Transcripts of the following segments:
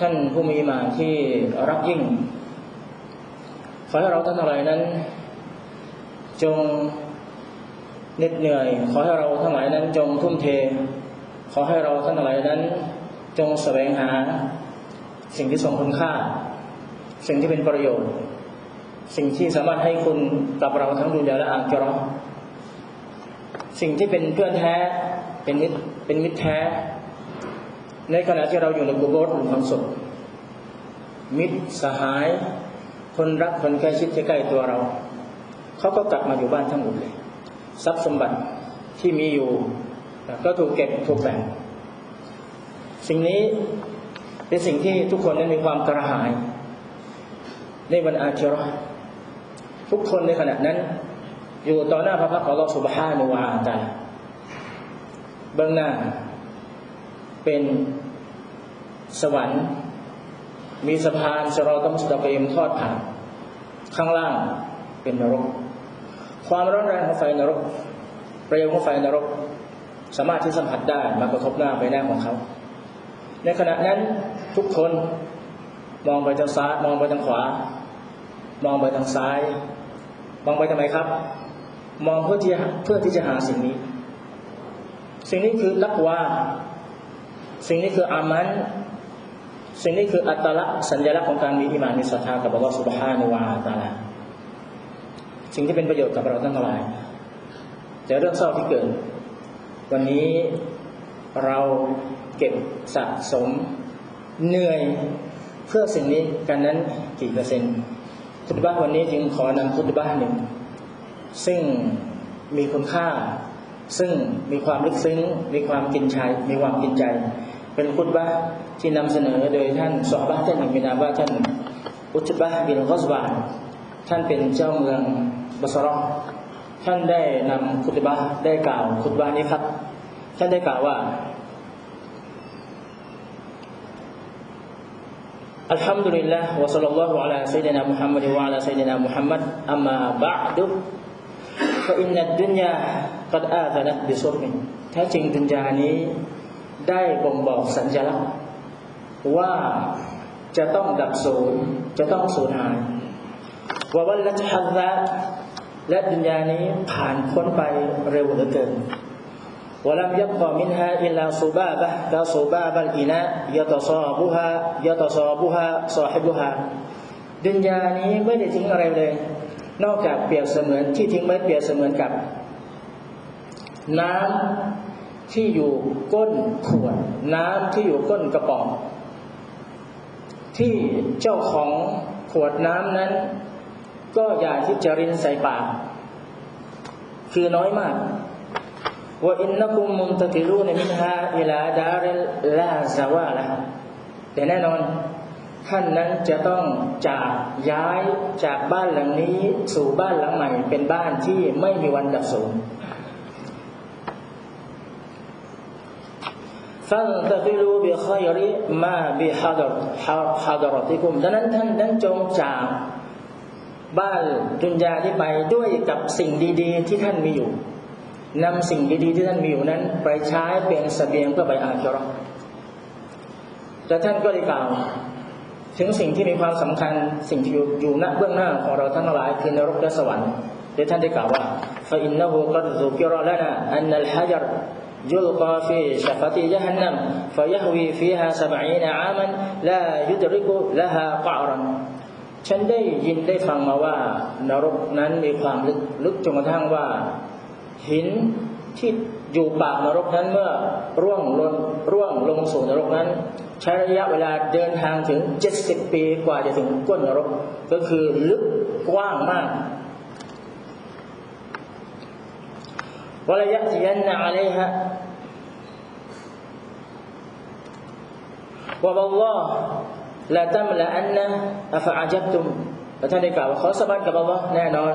ท่านผู้มีมาที่รักยิ่ง ขอให้เราท่านทั้งหลายนั้น จงเหน็ดเหนื่อย ขอให้เราทั้งหลายนั้นจงทุ่มเท ขอให้เราท่านทั้งหลายนั้น จงแสวงหา สิ่งที่ทรงคุณค่า สิ่งที่เป็นประโยชน์ สิ่งที่สามารถให้คุณกับเราทั้งดุนยาและอาคิเราะห์สิ่งที่เป็นเพื่อนแท้เป็นมิตรเป็นมิตรแท้ ในขณะที่เราอยู่ในกุโบสหรือความสุขมิตรสหาย คนรักคนใกล้ชิดใกล้ตัวเรา เขาก็กลับมาอยู่บ้านทั้งหมดเลย ทรัพย์สมบัติที่มีอยู่ ก็ถูกเก็บถูกแบ่ง สิ่งนี้เป็นสิ่งที่ทุกคนนั้นมีความกระหาย ในวันอาคิราะห์ทุกคนในขณะนั้น อยู่ต่อหน้าพระพักตร์ของอัลลอฮฺสุบฮานุวาตาลาเบื้องหน้า เป็นสวรรค์ มีสะพานสรอตมุสตะเกมทอดผ่านข้างล่างเป็นนรก ความร้อนแรงของไฟนรก เปลวของไฟนรก สามารถที่สัมผัสได้มากระทบหน้าใบหน้าของเขา ในขณะนั้นทุกคนมองไปทางซ้ายมองไปทางขวา มองไปทางซ้าย มองไปทำไมครับ มองเพื่อที่เพื่อที่จะหาสิ่งนี้ สิ่งนี้คือลักวา สิ่งนี้คืออามัน สิ่งนี้คืออัตลักษณ์สัญลักษณ์ของการมีอิมานมีศรัทธากับอัลลอฮฺสุบฮานุวาตาลาสิ่งที่เป็นประโยชน์กับเราทั้งหลายแต่เรื่องเศร้าที่เกิด วันนี้เราเก็บสะสมเหนื่อยเพื่อสิ่งนี้กันนั้นกี่เปอร์เซ็นต์คุตบ้าวันนี้จึงขอนำคุตบ้าหนึ่ง ซึ่งมีคุณค่า ซึ่งมีความลึกซึ้ง มีความกินใจมีความกินใจ เป็นคุณบะที่นำเสนอโดยท่านสอบ้าท่านหนึ่มีนามว่าท่านอุจบะบินกอสบานท่านเป็นเจ้าเมืองบัสรองท่านได้นำคุตบะได้กล่าวคุตบะนี้ครับ ท่านได้กล่าวว่าอัลฮัมดุลิลลาห์วะสัลลัลลอฮุอะลาซัยดินามุฮัมมัดวะอะลาซัยดินามุฮัมมัดอัมมาบะดุฟะอินนัดดุนยากัดอาซานัตบิซุรมินแท้จริงดุนยานี้ ได้บ่งบอกสัญลักษณ์ว่าจะต้องดับสูญจะต้องสูญหายว่าวันละชันละและดุนยานี้ผ่านพ้นไปเร็วเหลือเกินวลัมยับกอมินฮาอิลลาซูบาบะกาซูบาบัลอินะยะตซอบุฮายะตซอบุฮาซอฮิบุฮาดุนยานี้ไม่ได้ทิ้งอะไรเลย นอกจากเปรียบเสมือนที่ทิ้งไม่เปรียบเสมือนกับ น้ำ ที่อยู่ก้นขวดน้ำที่อยู่ก้นกระป๋อง ที่เจ้าของขวดน้ำนั้น ก็อย่าที่จะรินใส่ปาก คือน้อยมากว่าอินนักุมมุนตะกิรูนมินฮาอิลาดาริลาซาวาละแต่แน่นอนท่านนั้นจะต้องจากย้ายจากบ้านหลังนี้ สู่บ้านหลังใหม่เป็นบ้านที่ไม่มีวันดับสูญ ฟันตะกิลูบิคอยริมาบิฮาดรฮาดรติคุมดังนั้นท่านนั้นจงจากบ้านดุนยาที่ไปด้วยกับสิ่งดี ๆ ที่ท่านมีอยู่นำสิ่งดีๆที่ท่านมีอยู่นั้น ไปใช้เป็นสเสบียงเพื่อไปอาจรอแต่ท่านก็ได้กล่าว ถึงสิ่งที่มีความสำคัญสิ่งที่อยู่ณเบื้องหน้าของเราทั้งหลายคือนรกและสวรรค์และท่านได้กล่าวว่าฟาอินนะฮูกัดซุกิรอละนะอันนัลฮะจร يلقى في شفة جهنم فيهوي فيها سبعين عاما لا يدرك لها قعرا ฉันได้ยินได้ฟังมาว่า นรกนั้นมีความลึกลึกจนกระทั่งว่าหินที่อยู่ปากนรกนั้นเมื่อร่วงลงร่วงลงสู่นรกนั้น ใช้ระยะเวลาเดินทางถึงเจ็ดสิบปีกว่าจะถึงก้นนรก ก็คือลึกกว้างมาก วลายะที่ยันอะลัยฮะว่าอัลลอฮ์ละตัมละอันนะอัฟะอาจับตุมท่านได้กล่าวว่าขอสบานกับอัลลอฮ์แน่นอน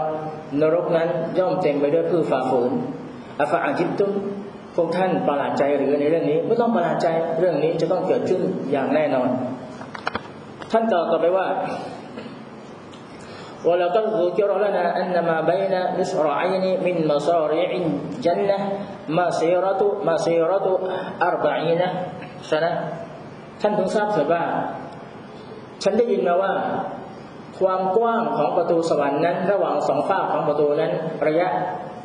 นรกนั้นย่อมเต็มไปด้วยผู้ฝ่าฝืนอัฟอาจิบตุมพวกท่านประหลาดใจหรือในเรื่องนี้ ไม่ต้องประหลาดใจเรื่องนี้จะต้องเกิดขึ้นอย่างแน่นอน ท่านตอบต่อไปว่า ولقد ذكر لنا أن ما بين مصرعين من مصارع الجنة مسيرة مسيرة أربعين سنة ท่านเพิ่งทราบเถิดว่า ฉันได้ยินมาว่า ความกว้างของประตูสวรรค์นั้น ระหว่างสองฝ้ากของประตูนั้น ระยะ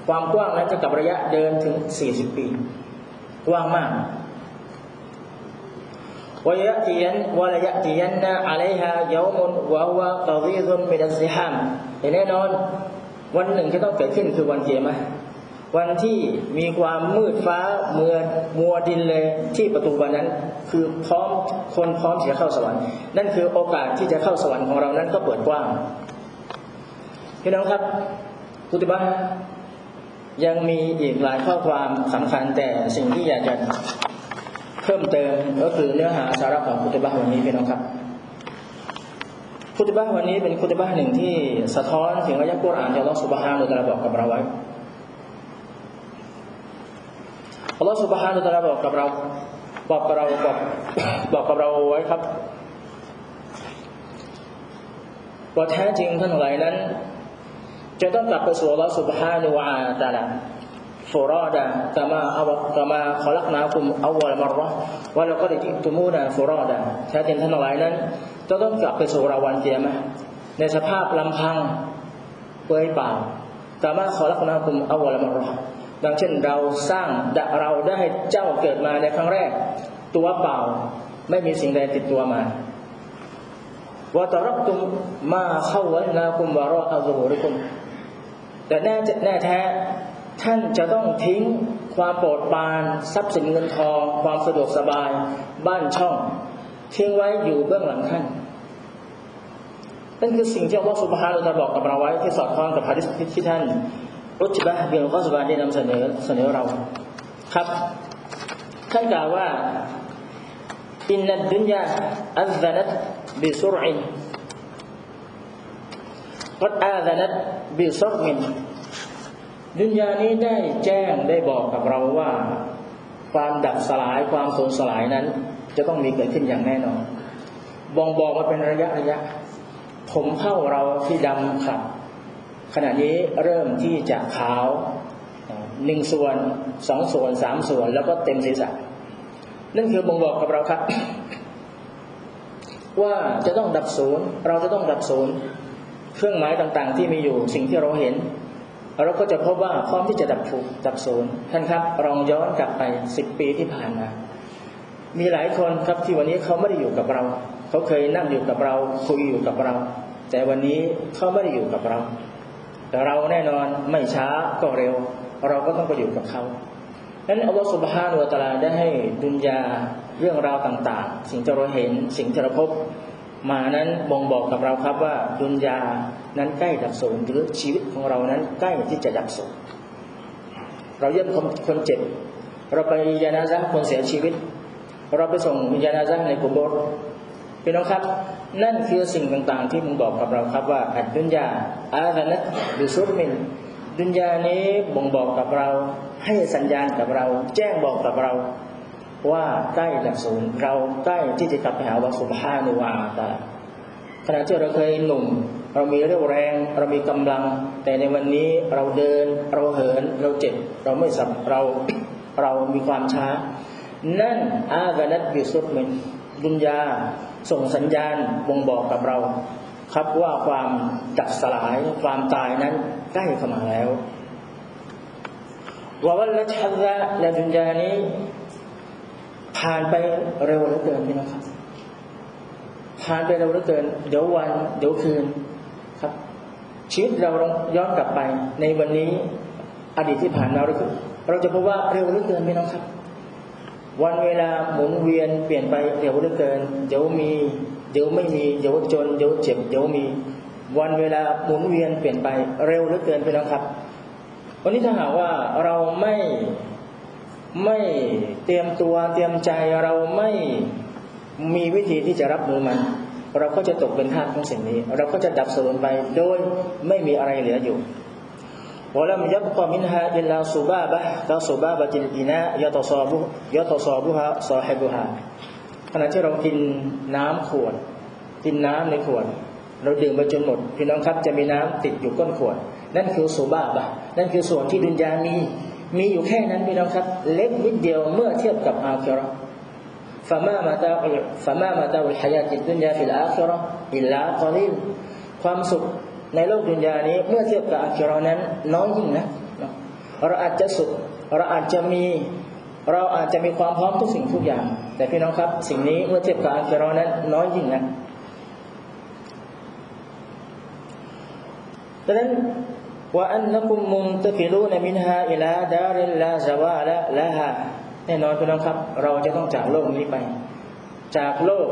ความกว้างนั้นจะกับระยะเดินถึง 40 ปี กว้างมาก ويأتين وليأتين عليها يوم وهو قضيض من الزحام แต่แน่นอน วันหนึ่งจะต้องเกิดขึ้นคือวันเกียรมะวันที่มีความมืดฟ้าเมือมัวดินเลยที่ประตูวันนั้น คือพร้อมคนพร้อมที่จะเข้าสวรรค์ นั่นคือโอกาสที่จะเข้าสวรรค์ของเรานั้นก็เปิดกว้างพี่น้องครับกุติบะยังมีอีกหลายข้อความสำคัญแต่สิ่งที่อยากจะเ พิ่มเติมก็คือเนื้อหาสาระของคุตบะวันนี้พี่น้องครับคุตบะวันนี้เป็นคุตบะหนึ่งที่สะท้อนถึงอายะกุรอานที่อัลลอฮฺสุบฮานุตะลาบอกกับเราไว้อัลลอฮฺสุบฮานุตะลาบอกกับเรา บอกกับเราบอกบอกกับเราไว้ครับว่าแท้จริงท่านหลายนั้น จะต้องกลับไปสู่อัลลอฮฺสุบฮานุวะตะลา فرادا كما كما خلقناكم أول مرة ولقد جئتمونا فرادا แท้จริงท่านทั้งหลายนั้นจะต้องกลับไปสู่เราวันเกียรมะในสภาพลำพังเปลือยเปล่ากามาขอรักนาคุมอวลมรอดังเช่นเราสร้างเราได้ให้เจ้าเกิดมาในครั้งแรก ตัวเปล่าไม่มีสิ่งใดติดตัวมาวะตรักตุมมาเข้าวันาคุมวารออัลลอฮุริคุมแต่แน่แน่แท้ ท่านจะต้องทิ้งความโปรดปานทรัพย์สินเงินทอง ความสะดวกสบายบ้านช่อง ทิ้งไว้อยู่เบื้องหลังท่านนั่นคือสิ่งที่อัลลอฮฺสุบฮานุตะบอกกับเราไว้ที่สอดคล้องกับฮะดิษที่ท่านรุจบะเบียงข้อสบานได้นำเสนอเสนอเราครับ ท่านกล่าวว่าอินนัดดุนยาอัลซานัตบิสุรอินกัดอาซานัตบิสุรมิน ดุนยานี้ได้แจ้งได้บอกกับเราว่า ความดับสลายความสูญสลายนั้น จะต้องมีเกิดขึ้นอย่างแน่นอนบ่งบอกมาเป็นระยะระยะ ผมเข้าเราที่ดำขับขณะนี้เริ่มที่จะขาวหนึ่งส่วนสองส่วนสามส่วนแล้วก็เต็มศีรษะนั่นคือบ่งบอกกับเราครับ ว่าจะต้องดับศูนย์เราจะต้องดับศูนย์เครื่องหมายต่างๆ ที่มีอยู่สิ่งที่เราเห็น เราก็จะพบว่าพร้อมที่จะดับทุกดับศูนย์ท่านครับลองย้อนกลับไปสิบปีที่ผ่านมา มีหลายคนครับที่วันนี้เขาไม่ได้อยู่กับเรา เขาเคยนั่งอยู่กับเราคุยอยู่กับเรา แต่วันนี้เขาไม่ได้อยู่กับเรา แต่เราแน่นอนไม่ช้าก็เร็ว เราก็ต้องไปอยู่กับเขานั้นอัลลอฮฺสุบฮานุวะตะลาได้ให้ดุนยาเรื่องราวต่าง ๆ สิ่งที่เราเห็นสิ่งที่เราพบ มานั้นบ่งบอกกับเราครับว่าดุนยานั้นใกล้ดับสูญหรือชีวิตของเรานั้นใกล้ที่จะดับสูญเราเยี่ยมคนคนเจ็บ เราไปยานาซะคนเสียชีวิต เราไปส่งยานาซะในกุโบรพี่น้องครับ นั่นคือสิ่งต่างๆ ที่มึงบอกกับเราครับว่าอัดดุนยาอาานัตหรือซุรมิน ดุนยานี้บ่งบอกกับเรา ให้สัญญาณกับเรา แจ้งบอกกับเรา ว่าใกล้ดับสูญเราใกล้ที่จะกลับไปหาวัสุภานุวาตาขณะที่เราเคยหนุ่ม เรามีเรี่ยวแรง เรามีกำลัง แต่ในวันนี้เราเดิน เราเหิน เราเจ็บ เราไม่สับเราเรามีความช้า นั่นอากานัตบิสุดเหมือนดุนยาส่งสัญญาณบ่งบอกกับเรา ครับว่าความดับสลายความตายนั้นใกล้เข้ามาแล้วว่าวันละชัดละในดุนยานี้ ผ่านไปเร็วเหลือเกินพี่น้องครับผ่านไปเร็วเหลือเกิน เดี๋ยววัน เดี๋ยวคืนครับ ชีวิตเราย้อนกลับไป ในวันนี้อดีตที่ผ่านมาเราเราจะพบว่าเร็วเหลือเกินพี่น้องครับ วันเวลาหมุนเวียนเปลี่ยนไปเร็วเหลือเกิน เดี๋ยวมี เดี๋ยวไม่มี เดี๋ยวจน เดี๋ยวเจ็บ เดี๋ยวมี วันเวลาหมุนเวียนเปลี่ยนไปเร็วเหลือเกินพี่น้องครับ วันนี้ถ้าหากว่าเราไม่ ไม่เตรียมตัวเตรียมใจเราไม่มีวิธีที่จะรับมือมัน เราก็จะตกเป็นทาสของสิ่งนี้ เราก็จะดับสูญไปโดยไม่มีอะไรเหลืออยู่วลามยับกมินฮาอิลลาสุบาบะกาสุบาบะจิลอินายะตซอบุยะตซอบุฮาซอฮบุฮาขณะที่เรากินน้ำขวด กินน้ำในขวด เราดื่มไปจนหมดพี่น้องครับจะมีน้ำติดอยู่ก้นขวด นั่นคือสุบาบะนั่นคือส่วนที่ดุนยามี มีอยู่แค่นั้นพี่น้องครับ เล็กนิดเดียวเมื่อเทียบกับอาคิรอฟามามาตาฟามามาตาอุลฮายาจิตดุนยาฟิลอาคิรออิลลากอลิลความสุขในโลกดุนยานี้ เมื่อเทียบกับอาคิรอนั้น น้อยยิ่งนะเราอาจจะสุขเราอาจจะมีเราอาจจะมีความพร้อมทุกสิ่งทุกอย่าง แต่พี่น้องครับ สิ่งนี้เมื่อเทียบกับอาคิรอนั้น น้อยยิ่งนะดังนั้น ว่าอันนักุมมุนตะกิลูนมินฮาอิลาดาริลลาซาวาละละฮาแน่นอนพี่น้องครับ เราจะต้องจากโลกนี้ไป จากโลก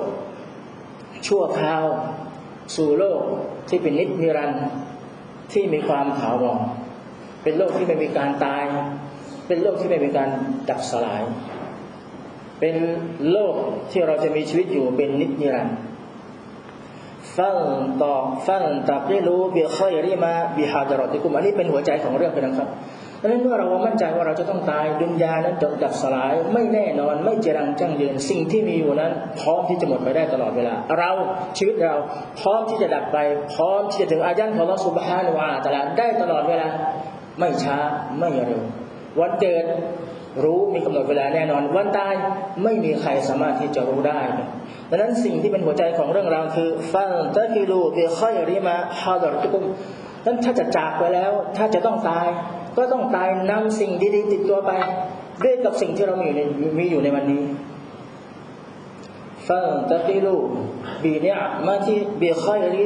ชั่วคราว สู่โลกที่เป็นนิจนิรันดร์ที่มีความถาวรเป็นโลกที่ไม่มีการตาย เป็นโลกที่ไม่มีการดับสลาย เป็นโลกที่เราจะมีชีวิตอยู่เป็นนิจนิรันดร์ ฟังต่อฟังตับได้รู้เบียค่อยรีมาบิฮาดรอติกุมอันนี้เป็นหัวใจของเรื่องเป็นนะครับดังนั้นเมื่อเรามั่นใจว่าเราจะต้องตายดุนยานั้นจะดับสลาย ไม่แน่นอนไม่เจรังจังยืนสิ่งที่มีอยู่นั้น พร้อมที่จะหมดไปได้ตลอดเวลา เราชีวิตเราพร้อมที่จะดับไป พร้อมที่จะถึงอายันของลอสุบฮานวาตะลาได้ตลอดเวลา ไม่ช้าไม่เร็ววันเกิด รู้มีกำหนดเวลาแน่นอน วันตายไม่มีใครสามารถที่จะรู้ได้ดังนั้นสิ่งที่เป็นหัวใจของเรื่องราวคือฟังตะกิลูเบค่อยริมาฮาดรตุกุมนั้นถ้าจะจากไปแล้ว ถ้าจะต้องตาย ก็ต้องตายนำสิ่งดีๆติดตัวไป ด้วยกับสิ่งที่เรามีอยู่ในมีอยู่ในวันนี้ฟังตะกิลูบีเนียมาที่เบค่อยริ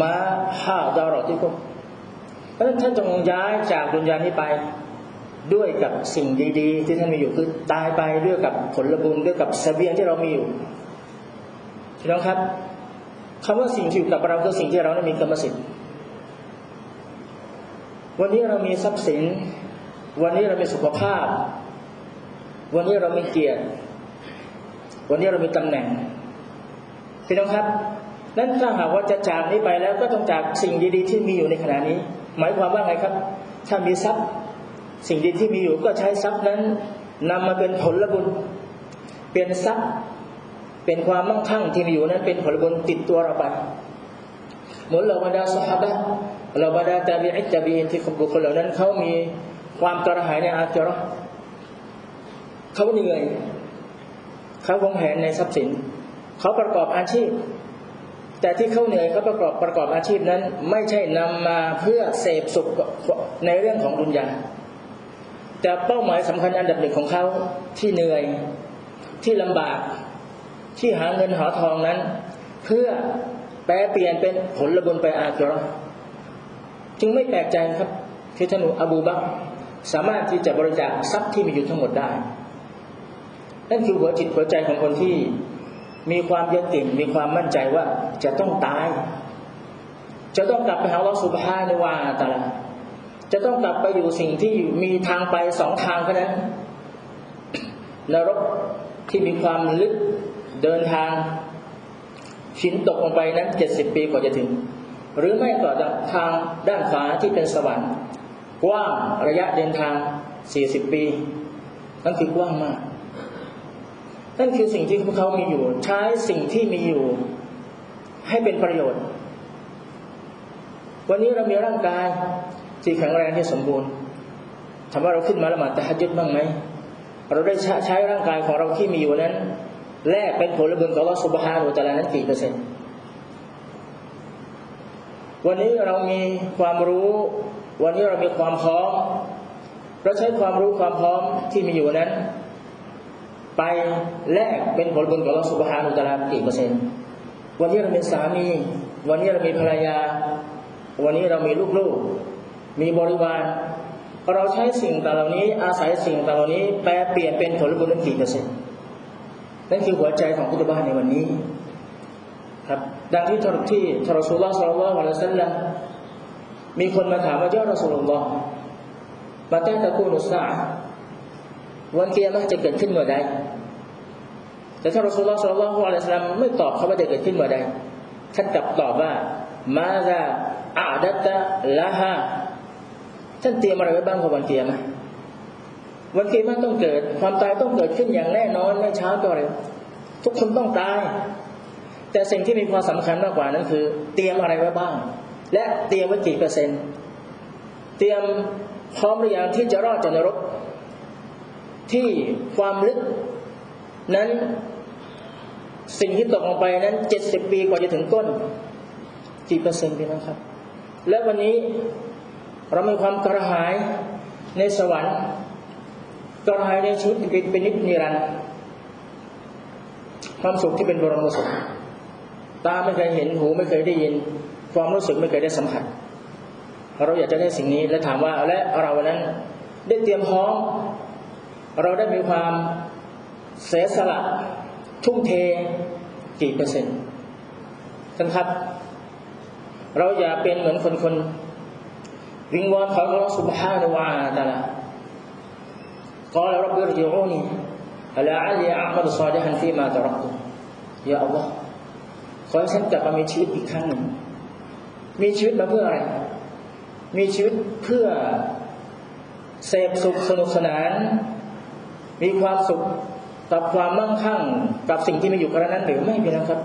มาฮาดรตุกุมเพราะนั้นท่านจงย้ายจากดุนยานี้ไป ด้วยกับสิ่งดีๆ ที่ท่านมีอยู่คือตายไปด้วยกับผลบุญด้วยกับเสบียงที่เรามีอยู่พี่น้องครับคำว่าสิ่งที่อยู่กับเราคือสิ่งที่เราได้มีกรรมสิทธิ์วันนี้เรามีทรัพย์สิน วันนี้เรามีสุขภาพ วันนี้เรามีเกียรติ วันนี้เรามีตำแหน่งพี่น้องครับนั้นถ้าหากว่าจะจากนี้ไปแล้วก็ต้องจากสิ่งดีๆ ที่มีอยู่ในขณะนี้ หมายความว่าไงครับ ถ้ามีทรัพย์ สิ่งดีที่มีอยู่ก็ใช้ทรัพย์นั้นนำมาเป็นผลบุญเป็นทรัพย์เป็นความมั่งคั่งที่มีอยู่นั้นเป็นผลบุญติดตัวเราไปเหมือนเราบรรดาสหายเราบรรดาตาบีอิตาบีนที่บุคคลเหล่านั้นเขามีความกระหายในอาจาระเขาเหนื่อยเขาวงแหนในทรัพย์สิน เขาประกอบอาชีพ แต่ที่เขาเหนื่อยเขาประกอบประกอบอาชีพนั้น ไม่ใช่นำมาเพื่อเสพสุขในเรื่องของดุนยา แต่เป้าหมายสำคัญอันดับหนึ่งของเขาที่เหนื่อย ที่ลำบาก ที่หาเงินหาทองนั้น เพื่อแปลเปลี่ยนเป็นผลบุญไปอาคิเรจึงไม่แปลกใจครับ ที่ท่านอบูบักสามารถที่จะบริจาคทรัพย์ที่มีอยู่ทั้งหมดได้ นั่นคือหัวจิตหัวใจของคนที่มีความยึดติดมีความมั่นใจว่าจะต้องตาย จะต้องกลับไปหาลอสุบฮานุวาตะลา จะต้องกลับไปอยู่สิ่งที่มีทางไปสองทางเท่านั้น นรกที่มีความลึกเดินทางชิ้นตกลงไปนั้นเจ็ดสิบปีกว่าจะถึง หรือไม่ก็ทางด้านขวาที่เป็นสวรรค์กว้างระยะเดินทางสี่สิบปี นั่นคือกว้างมาก นั่นคือสิ่งที่พวกเขามีอยู่ ใช้สิ่งที่มีอยู่ ให้เป็นประโยชน์ วันนี้เรามีร่างกาย ที่แข็งแรงที่สมบูรณ์ถามว่าเราขึ้นมาละหมาดตะฮัดยุดบ้างไหมเราได้ใช้ร่างกายของเราที่มีอยู่นั้นแลกเป็นผลบุญของลอสุบฮานุตะลานั้นกี่เปอร์เซ็นต์วันนี้เรามีความรู้ วันนี้เรามีความพร้อม เราใช้ความรู้ความพร้อมที่มีอยู่นั้น ไปแลกเป็นผลบุญของลอสุบฮานุตะลากี่เปอร์เซ็นต์วันนี้เราเป็นสามี วันนี้เรามีภรรยา วันนี้เรามีลูกๆ มีบริวาร เราใช้สิ่งต่างเหล่านี้ อาศัยสิ่งต่างเหล่านี้ แปลเปลี่ยนเป็นผลบุญกี่เปอร์เซ็นต์นั่นคือหัวใจของพุทธบ้านในวันนี้ ครับ ดังที่ทรที่ทรสุลลอฮ์สัลลัลลอฮุอะลัยฮิวะซัลลัมมีคนมาถามว่าเจ้ารอสุลลอฮ์มาแต่ตะกูนุสาวันเกียรติจะเกิดขึ้นเมื่อใดแต่ถ้ารอสุลลอฮ์สัลลัลลอฮุอะลัยฮิวะซัลลัมไม่ตอบเขาว่าจะเกิดขึ้นเมื่อใดท่านกลับตอบว่ามาซาอาดัตละฮะ ท่านเตรียมอะไรไว้บ้างกับวันเกียรติวันเกียรติต้องเกิด ความตายต้องเกิดขึ้นอย่างแน่นอนไม่ช้าก็เร็วทุกคนต้องตาย แต่สิ่งที่มีความสำคัญมากกว่านั้นคือ เตรียมอะไรไว้บ้าง และเตรียมไว้กี่เปอร์เซ็นต์ เตรียมพร้อมหรือยังที่จะรอดจากนรก ที่ความลึกนั้นสิ่งที่ตกลงไปนั้นเจ็ดสิบปีกว่าจะถึงต้นกี่เปอร์เซ็นต์พี่น้องครับ และวันนี้ เรามีความกระหายในสวรรค์กระหายในชีวิตเป็นนิจนิรันดร์ความสุขที่เป็นบรมสุขตาไม่เคยเห็นหูไม่เคยได้ยิน ความรู้สึกไม่เคยได้สัมผัส เราอยากจะได้สิ่งนี้และถามว่าและเรานั้นได้เตรียมพร้อมเราได้มีความเสียสละทุ่มเทกี่เปอร์เซ็นต์ท่านครับ เราอย่าเป็นเหมือนคนคน วิงวอนขออัลลอฮฺ سبحانه และ تعالى قال رب ارجعوني لعلي أعمل صالحا فيما تركت يا الله ขอให้ฉันกลับมามีชีวิตอีกครั้งหนึ่ง มีชีวิตมาเพื่ออะไร มีชีวิตเพื่อเสพสุขสนุกสนาน มีความสุขกับความมั่งคั่งกับสิ่งที่มีอยู่กระนั้น หรือไม่เป็นนะครับ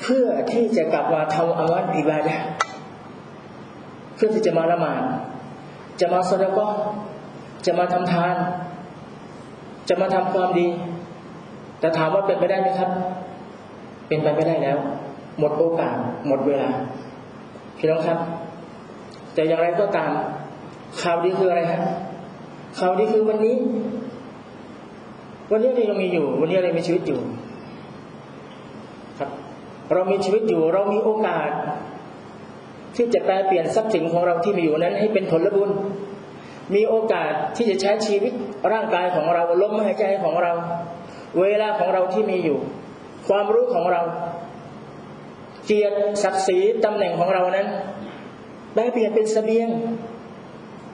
เพื่อที่จะกลับมาทำอาวัตอิบาดะเ พื่อที่จะมาละหมาดจะมาสดก็จะมาทำทาน จะมาทำความดี แต่ถามว่าเป็นไปได้ไหมครับ เป็นไปไม่ได้แล้ว หมดโอกาส หมดเวลาพี่น้องครับ แต่อย่างไรก็ตามข่าวดีคืออะไรครับข่าวดีคือวันนี้ วันนี้เรามีอยู่ วันนี้เรามีชีวิตอยู่ ครับ เรามีชีวิตอยู่ เรามีโอกาส ที่จะแปลเปลี่ยนทรัพย์สินของเราที่มีอยู่นั้นให้เป็นผลบุญ มีโอกาสที่จะใช้ชีวิตร่างกายของเราลมหายใจของเรา เวลาของเราที่มีอยู่ ความรู้ของเรา เกียรติศักดิ์ศรีตำแหน่งของเรานั้นแปลเปลี่ยนเป็นเสบียง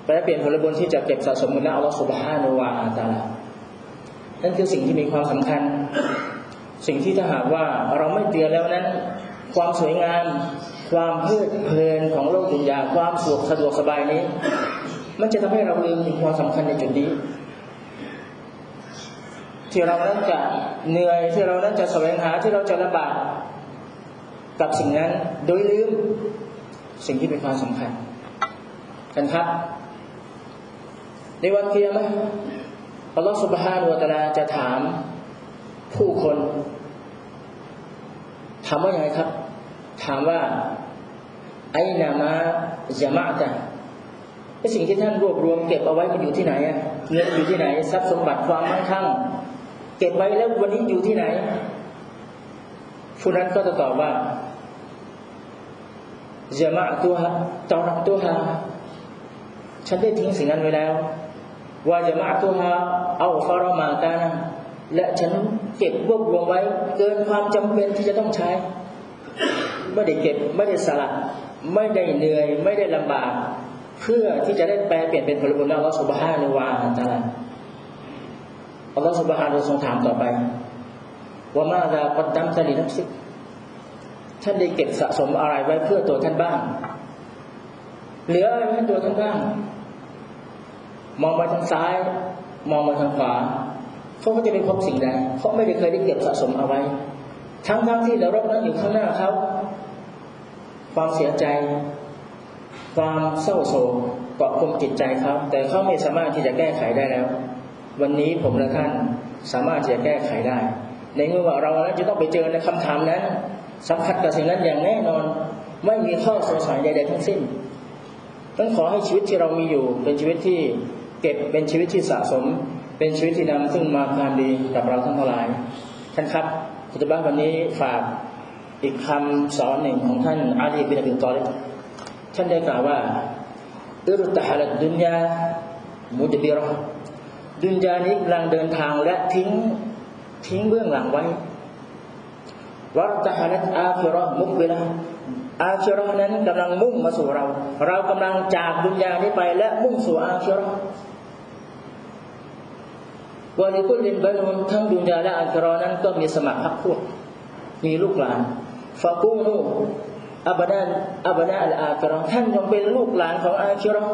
แปลเปลี่ยนผลบุญที่จะเก็บสะสมมุนนะอัลลอฮฺสุบฮานุวาตาลานั่นคือสิ่งที่มีความสำคัญ สิ่งที่ถ้าหากว่าเราไม่เตือนแล้วนั้น ความสวยงาม ความเพลิดเพลินของโลกดุนยาความสุขสะดวกสบายนี้ มันจะทำให้เราลืมถึงความสำคัญในจุดนี้ ที่เรานั้นจะเหนื่อยที่เรานั้นจะแสวงหาที่เราจะลำบากกับสิ่งนั้นโดยลืมสิ่งที่เป็นความสำคัญ กันครับ ในวันเกียรติอัลลอฮฺสุบฮานุวะตะลาจะถามผู้คนถามว่าอย่างไรครับ ถามว่าไอ้นามะยามะตะไอ้สิ่งที่ท่านรวบรวมเก็บเอาไว้มันอยู่ที่ไหนอะเงินอยู่ที่ไหน ทรัพย์สมบัติความมั่งคั่ง เก็บไว้แล้ววันนี้อยู่ที่ไหนผู้นั้นก็จะตอบว่าจามะตัวฮะตอนตัวฮะฉันได้ทิ้งสิ่งนั้นไว้แล้วว่าจะมาตัวฮะเอาฟารมาตานะและฉันเก็บรวบรวมไว้ เกินความจำเป็นที่จะต้องใช้ ไม่ได้เก็บ ไม่ได้สละไม่ได้เหนื่อย ไม่ได้ลำบาก เพื่อที่จะได้แปลเปลี่ยนเป็นผลบุญอัลลอฮฺสุบฮานุวาตาลาอัลลอฮฺสุบฮานุทรงถามต่อไปว่ามาดาปัดดัมตลีนับสิกท่านได้เก็บสะสมอะไรไว้เพื่อตัวท่านบ้าง เหลืออะไรให้ตัวท่านบ้าง มองมาทางซ้าย มองมาทางขวาเขาก็จะไม่พบสิ่งใดเขาไม่ได้เคยได้เก็บสะสมเอาไว้ ทั้งทั้งที่เรารบนั้นอยู่ข้างหน้าเขา ความเสียใจ ความเศร้าโศกเกาะกลุ่มจิตใจเขาแต่เขาไม่สามารถที่จะแก้ไขได้แล้ว วันนี้ผมและท่านสามารถที่จะแก้ไขได้ ในเมื่อว่าเรานั้นจะต้องไปเจอในคำถามนั้น สัมผัสกับสิ่งนั้นอย่างแน่นอน ไม่มีข้อสงสัยใดๆทั้งสิ้นต้องขอให้ชีวิตที่เรามีอยู่ เป็นชีวิตที่เก็บเป็นชีวิตที่สะสม เป็นชีวิตที่นำซึ่งมาความดีกับเราทั้งหลายท่านครับคุณจะบ้านวันนี้ฝาก อีกคำสอนหนึ่งของท่านอาลีบินอบิตอลิท่านได้กล่าวว่าอิรุตฮลัดดุนยามุจบิรอดุนยานี้กำลังเดินทางและทิ้งทิ้งเบื้องหลังไว้วัตฮานัตอาคิรอมุกเวลาอาคิรอนั้นกำลังมุ่งมาสู่เรา เรากำลังจากดุนยานี้ไปและมุ่งสู่อาคิรอวาลิกุลินบานุนทั้งดุนยาและอาคิรอนั้นก็มีสมัครพักพวกมีลูกหลาน ฟากูนูอับนาอับนาอัลอาครอท่านจงเป็นลูกหลานของอาคิรอ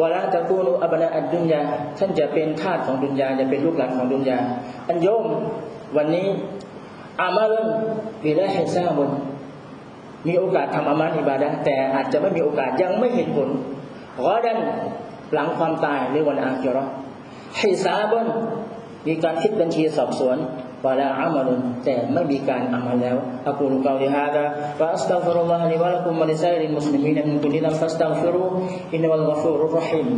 วลาตะกูนูอับนาอัดดุนยาท่านจะเป็นทาสของดุนยาจะเป็นลูกหลานของดุนยาอันโยมวันนี้อามาลวิลาฮิซาบุนมีโอกาสทำอามัลอิบาดะแต่อาจจะไม่มีโอกาสยังไม่เห็นผลรอดันหลังความตายในวันอาคิรอฮิซาบุนมีการคิดบัญชีสอบสวน วาลาอามัลุนแต่ไม่มีการอามัลแล้วอักูลุกาวลิฮาดะฟะอัสตัฆฟิรุลลอฮะลิวะลักุมวะลิซัยริลมุสลิมีนมินกุลินัมฟัสตัฆฟิรูอินนัลลอฮุรรฮิม